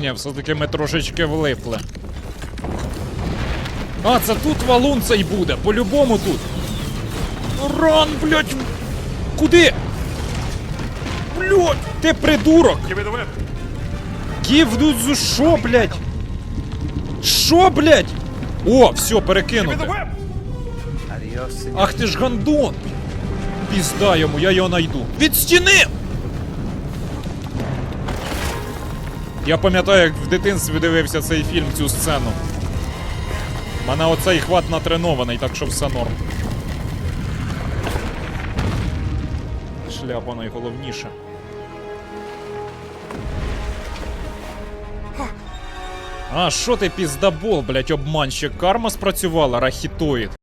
Ні, все-таки ми трошечки влипли. А, це тут валун цей буде, по-любому тут. Ран, блядь! Куди? Блядь, ти придурок! Гівду що, блядь? Що, блядь? О, все, перекинути. Ах ти ж гандон! Пізда йому, я його найду. Від стіни! Я пам'ятаю, як в дитинстві дивився цей фільм, цю сцену. У мене оцей хват натренований, так що все норм. Шляпа найголовніше. А, що ти піздабол, блять, обманщик? Карма спрацювала, рахітоїд.